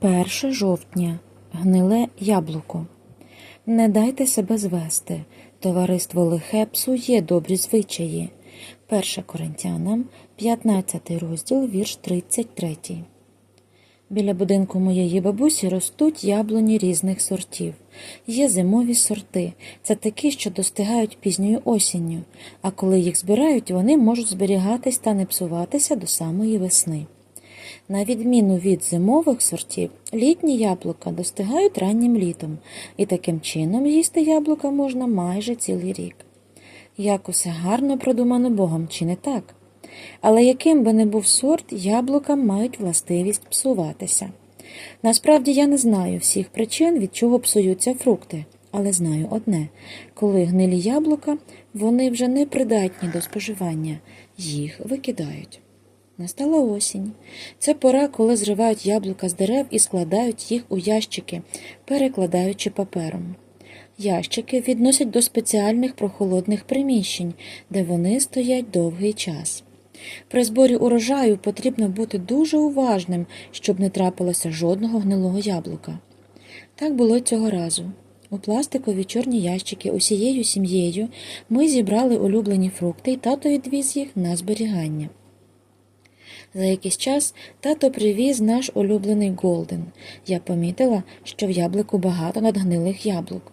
1 жовтня. Гниле яблуко. Не дайте себе звести. Товариство лихе псує добрі звичаї. 1 Коринтянам, 15 розділ, вірш 33. Біля будинку моєї бабусі ростуть яблуні різних сортів. Є зимові сорти. Це такі, що достигають пізньою осінню, а коли їх збирають, вони можуть зберігатись та не псуватися до самої весни. На відміну від зимових сортів, літні яблука достигають раннім літом, і таким чином їсти яблука можна майже цілий рік. Як усе гарно продумано Богом, чи не так? Але яким би не був сорт, яблука мають властивість псуватися. Насправді я не знаю всіх причин, від чого псуються фрукти, але знаю одне: коли гнилі яблука, вони вже не придатні до споживання, їх викидають. Настала осінь. Це пора, коли зривають яблука з дерев і складають їх у ящики, перекладаючи папером. Ящики відносять до спеціальних прохолодних приміщень, де вони стоять довгий час. При зборі урожаю потрібно бути дуже уважним, щоб не трапилося жодного гнилого яблука. Так було цього разу. У пластикові чорні ящики усією сім'єю ми зібрали улюблені фрукти і тато відвіз їх на зберігання. За якийсь час тато привіз наш улюблений Голден. Я помітила, що в яблуку багато надгнилих яблук.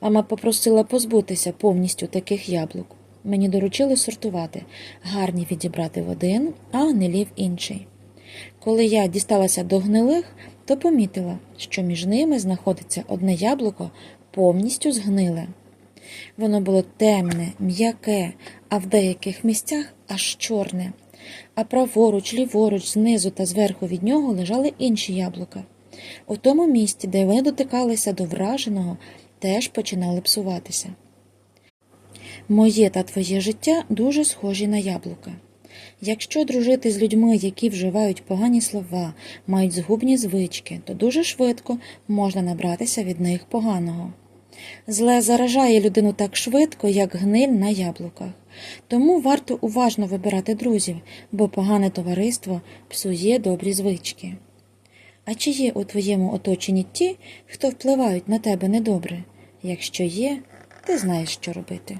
Мама попросила позбутися повністю таких яблук. Мені доручили сортувати, гарні відібрати в один, а гнилі в інший. Коли я дісталася до гнилих, то помітила, що між ними знаходиться одне яблуко повністю згниле. Воно було темне, м'яке, а в деяких місцях аж чорне. А праворуч, ліворуч, знизу та зверху від нього лежали інші яблука. У тому місці, де вони дотикалися до враженого, теж починали псуватися. Моє та твоє життя дуже схожі на яблука. Якщо дружити з людьми, які вживають погані слова, мають згубні звички, то дуже швидко можна набратися від них поганого. Зле заражає людину так швидко, як гниль на яблуках. Тому варто уважно вибирати друзів, бо погане товариство псує добрі звички. А чи є у твоєму оточенні ті, хто впливають на тебе недобре? Якщо є, ти знаєш, що робити.